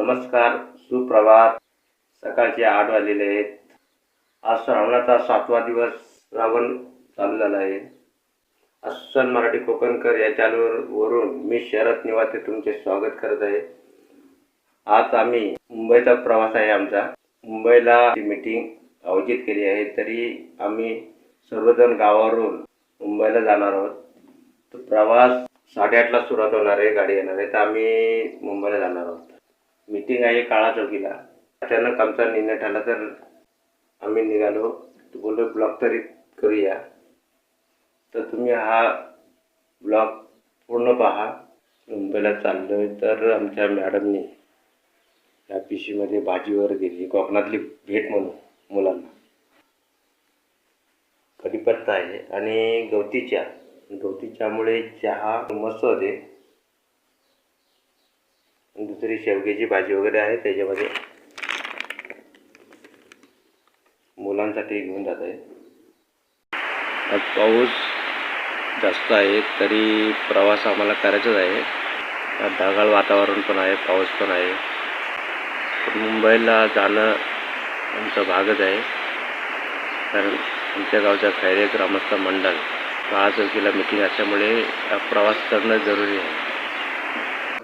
नमस्कार सुप्रभात. सकाळचे आठ वाजलेले आहेत. आज श्रावणाचा सातवा दिवस श्रावण चालू झाला आहे अस्सल मराठी कोकणकर या चॅनलवर वरून मी शरद निवासे तुमचे स्वागत करत आहे. आज आम्ही मुंबईचा प्रवास आहे आमचा. मुंबईला मीटिंग आयोजित केली आहे. तरी आम्ही सर्वजण गावावरून मुंबईला जाणार आहोत. तो प्रवास साडेआठला सुरुवात होणार आहे. गाडी येणार आहे. तर आम्ही मुंबईला जाणार आहोत. मीटिंग आहे काळा चौकीला अचानक आमचा निर्णय ठरला तर आम्ही निघालो. बोललो ब्लॉग तरी करूया. तर तुम्ही हा ब्लॉग पूर्ण पहा. मुंबईला चाललो आहे तर आमच्या मॅडमनी या पिशीमध्ये भाजी वगैरे दिली कोकणातली भेट म्हणून मुलांना. कढीपत्ता आहे आणि गवती चहा गवती चहामुळे चहा मस्त होते. आणि शेवग्याची भाजी वगैरे आहे त्याच्यामध्ये मुलांसाठी घेऊन जात आहे. आज पाऊस जास्त आहे तरी प्रवास आम्हाला करायचाच आहे. ढगाळ वातावरण पण आहे पाऊस पण आहे. मुंबईला जाणं आमचा भागच आहे. कारण आमच्या गावच्या खैरे ग्रामस्थ मंडळ काळा चौकीला मिटिंग असल्यामुळे हा प्रवास करणं जरुरी आहे.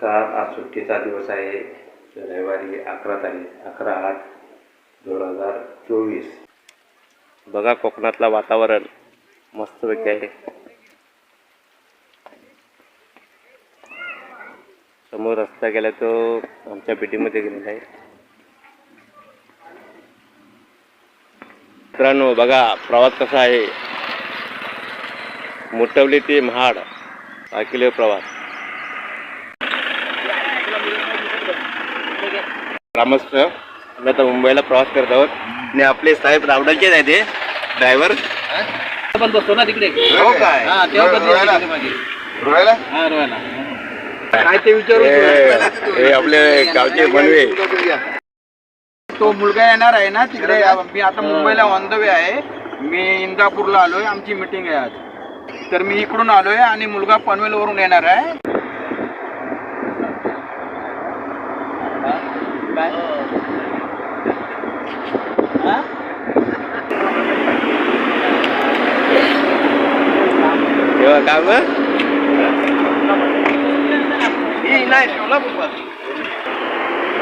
आज सुट्टीचा दिवस आहे. रविवारी अकरा तारीख अकरा आठ दोन हजार चोवीस. बघा कोकणातलं वातावरण. मस्तपैकी आहे. समोर रस्ता गेला तो आमच्या बिल्डिंगमध्ये गेलेला आहे. मित्रांनो बघा प्रवास कसा आहे. मोठवली ते महाड. हा प्रवास. ग्रामस्थ आम्ही आता मुंबईला प्रवास करत आहोत. आणि आपले साहेब रावडांचेच आहे ते ड्रायव्हर पण बसतो ना तिकडे. हो काय? हा तेव्हा बदली. रोयाला हा रोयाला काय ते विचारू? हे आपले गावचे बनवे. तो मुलगा येणार आहे ना तिकडे. मी आता मुंबईला ऑन द वे आहे. मी इंदापूरला आलोय. आमची मिटिंग आहे आज. तर मी इकडून आलोय आणि मुलगा पनवेल वरून येणार आहे. हा? तेव्हा काय मग ही नाही सोलापूर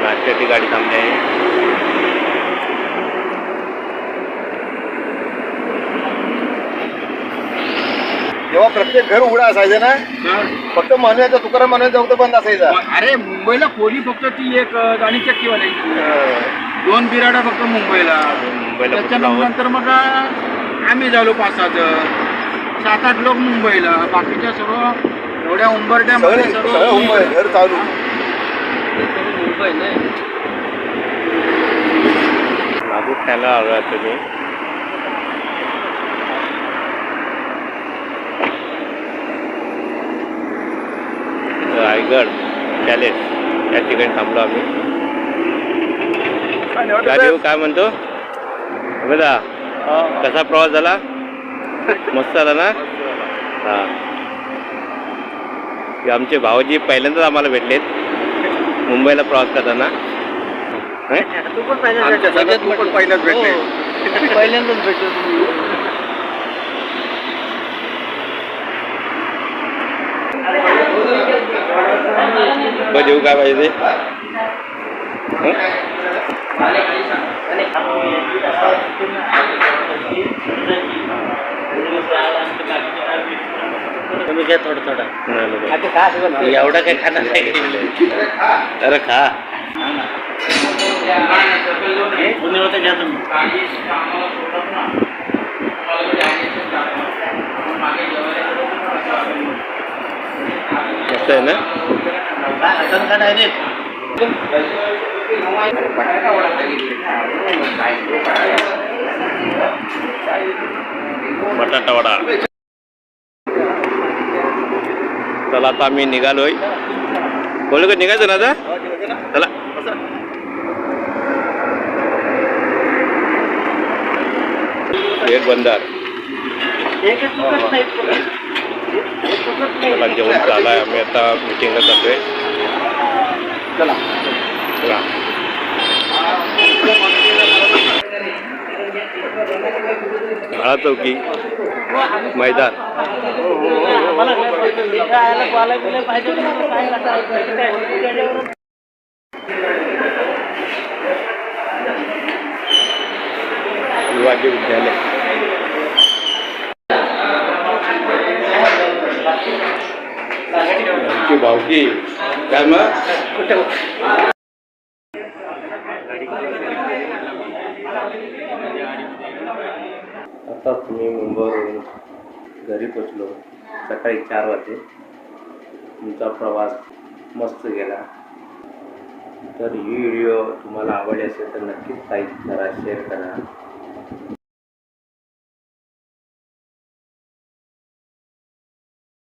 नाश्त्याची गाडी थांबली आहे तेव्हा प्रत्येक घर उघडं असायचं ना फक्त मानवाचा तुकाराम मानवाचा फक्त बंद असायचा. अरे मुंबईला खोली फक्त ती एक अं, गाणी चक्कीवाली दोन बिराडा फक्त मुंबईला. त्याच्यानंतर मग आम्ही झालो पाच सात सात आठ लोक मुंबईला. बाकीच्या सर्व एवढ्या उंबरट्या मुंबई घर चालू. मुंबई नाही. लागू खायला आलो तुम्ही रायगड पॅलेस या ठिकाणी थांबलो आम्ही. गाडी काय? म्हणतो? बघा कसा प्रवास झाला? मस्त झाला ना? हा. हे आमचे भाऊजी पहिल्यांदाच आम्हाला भेटलेत. मुंबईला प्रवास करताना. हं? तू पण पहिल्याच भेटले. पहिल्यांदाच भेटतो काय पाहिजे? तुम्ही घ्या थोडं थोडं. नको. एवढा काही खाणार नाही. अरे खा. होते घ्या तुम्ही. आहे ना? बटाटा वडा. चला आता आम्ही निघालोय. बोल का निघायचं ना आता? चला. एक बंदार. चला जेवण चालू आहे आम्ही आता मिटिंगला चाललोय चला. चला. काळा चौकी. मैदान. युवाचे विद्यालय. भावकी काय मग? आताच मी मुंबईवरून घरी पोचलो. सकाळी चार वाजते तुमचा प्रवास मस्त गेला. तर ही व्हिडिओ तुम्हाला आवडली असेल तर नक्कीच लाईक करा शेअर करा.